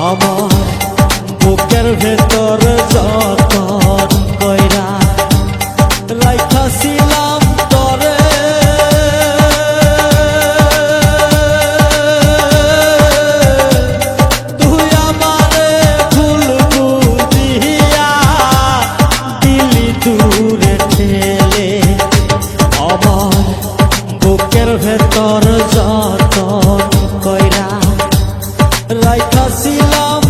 আমার বুকের ভেতর জল Like a silam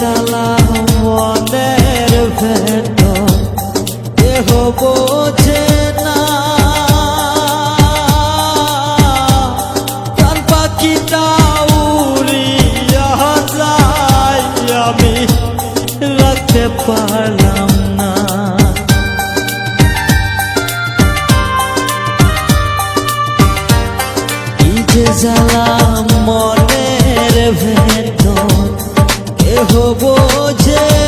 চালাও মনের ভেতর। দেহ বোঝে না। প্রাণ পাখিটা উড়িয়া যাই আমি রাখতে পারলাম হব যে